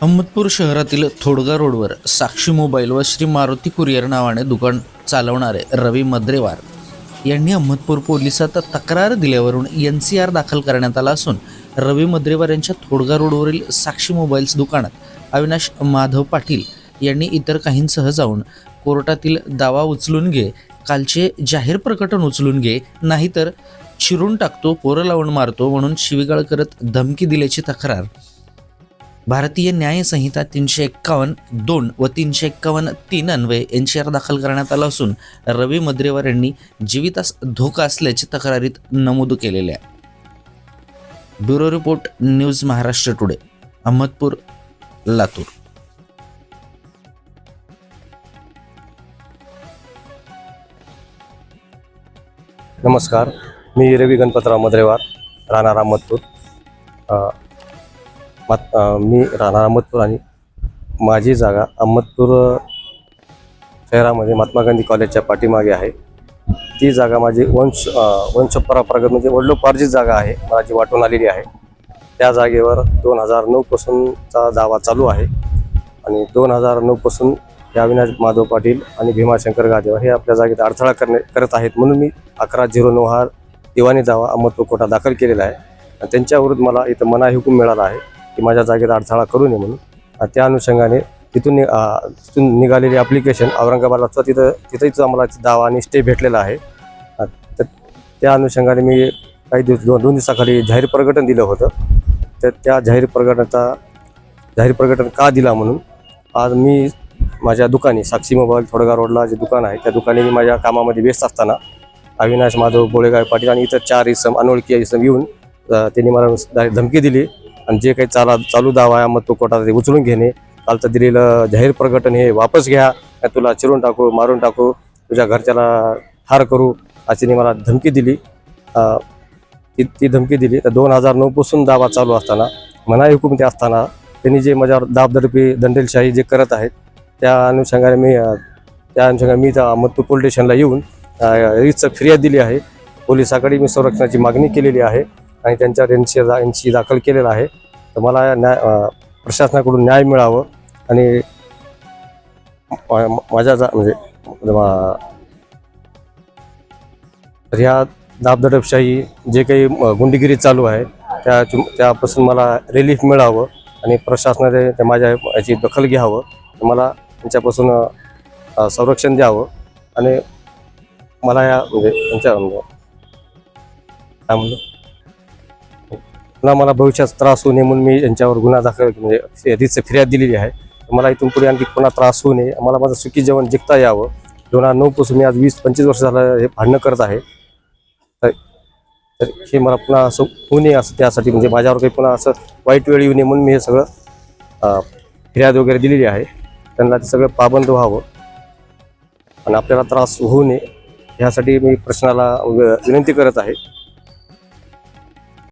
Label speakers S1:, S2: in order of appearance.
S1: अहमदपूर शहरातील थोडगा रोडवर साक्षी मोबाईल व श्री मारुती कुरिअर नावाने दुकान चालवणारे रवी मद्रेवार यांनी अहमदपूर पोलिसात तक्रार दिल्यावरून एन सी आर दाखल करण्यात आला असून रवी मद्रेवार यांच्या थोडगा रोडवरील साक्षी मोबाईल्स दुकानात अविनाश माधव पाटील यांनी इतर काहींसह जाऊन कोर्टातील दावा उचलून घे कालचे जाहीर प्रकटन उचलून घे नाहीतर चिरून टाकतो पोरं लावून मारतो म्हणून शिवीगाळ करत धमकी दिल्याची तक्रार भारतीय न्याय संहिता तीनशे एक्कावन्न दोन व तीनशे एक्कावन्न तीन अन्वये एन आर दाखल करण्यात आला असून रवी मद्रेवार यांनी जीवितास धोका असल्याची तक्रारीत नमूद केलेले आहे. Bureau report news Maharashtra today Ahmedpur Latur.
S2: नमस्कार मी रवी गणपतराव मद्रेवार राहणार अहमदपूर. मात मी राहणार अहमदपूर आणि माझी जागा अहमदपूर शहरामध्ये महात्मा गांधी कॉलेजच्या पाठीमागे आहे. ती जागा माझी वंश वंश वंशपरंपरागत म्हणजे वडिलोपार्जित जागा आहे मला जी वाटून आलेली आहे. त्या जागेवर दोन हजार नऊपासूनचा दावा चालू आहे आणि दोन हजार नऊपासून हे अविनाश माधव पाटील आणि भीमाशंकर गादेव हे आपल्या जागेत अडथळा करणे करत आहेत म्हणून मी अकरा झिरो नऊ हा दिवाणी दावा अहमदपूर कोटा दाखल केलेला आहे. आणि त्यांच्याविरुद्ध मला इथं मनाई हुकूम मिळाला आहे. की माझ्या जागेत अडथळा करू नये म्हणून. त्या अनुषंगाने तिथून नि- तिथून निघालेली ॲप्लिकेशन औरंगाबादला तिथं तिथंच आम्हाला दावा आणि स्टे भेटलेला आहे. तर त्या अनुषंगाने मी काही दिवस दोन दोन दिवसाखाली जाहीर प्रकटन दिलं होतं. तर त्या जाहीर प्रकटनाचा जाहीर प्रकटन का दिला म्हणून आज मी माझ्या दुकानी साक्षी मोबाईल थोडगा रोडला जे दुकान आहे त्या दुकानी मी माझ्या कामामध्ये व्यस्त असताना अविनाश माधव बोळेगाव पाटील आणि इतर चार इसम अनोळखी इसम येऊन त्यांनी मला धमकी दिली. आणि जे काही चाला चालू दावा आहे मग तो कोर्टात ते उचलून घेणे. कालचं दिलेलं जाहीर प्रकटन हे वापस घ्या. तुला चिरून टाकू मारून टाकू तुझ्या घरच्याला ठार करू अशी मला धमकी दिली. ती ती धमकी दिली. तर दोन हजार नऊपासून दावा चालू असताना मनाई हुकुमती असताना त्यांनी जे माझ्यावर दाबदडपी दंडेलशाही जे करत आहेत त्या अनुषंगाने मी त्या अनुषंगाने मी त्या अहमदपूर पोलीस स्टेशनला येऊन अ, फिर्याद दिली आहे. पोलिसाकडे मी संरक्षणाची मागणी केलेली आहे. आणि त्यांच्यावर एनसी एनसी दाखल केलेला आहे. तर मला न्याय प्रशासनाकडून न्याय मिळावं आणि माझ्या जा म्हणजे, म्हणजे तर ह्या दाबदडपशाही जे काही गुंडगिरी चालू आहे त्या त्यापासून मला रिलीफ मिळावं आणि प्रशासनाने त्या माझ्या याची दखल घ्यावं. मला त्यांच्यापासून संरक्षण द्यावं आणि मला या म्हणजे त्यांच्या म्हणजे, काय म्हणलं पुन्हा मला भविष्यात त्रास होऊ नये म्हणून मी यांच्यावर गुन्हा दाखल म्हणजे यादीचं फिर्याद दिलेली आहे. मला इथून पुढे आणखी पुन्हा त्रास होऊ नये. मला माझं सुखी जेवण जिंकता यावं. दोन हजार नऊपासून मी आज वीस पंचवीस वर्ष झालं हे भांडणं करत आहे. तर तर हे मला पुन्हा असं होऊ नये असं त्यासाठी म्हणजे माझ्यावर काही पुन्हा असं वाईट वेळ येऊ नये म्हणून मी हे सगळं फिर्याद वगैरे दिलेली आहे. त्यांना ते सगळं पाबंद व्हावं. आणि आपल्याला त्रास होऊ नये. ह्यासाठी मी प्रश्नाला व- विनंती करत आहे.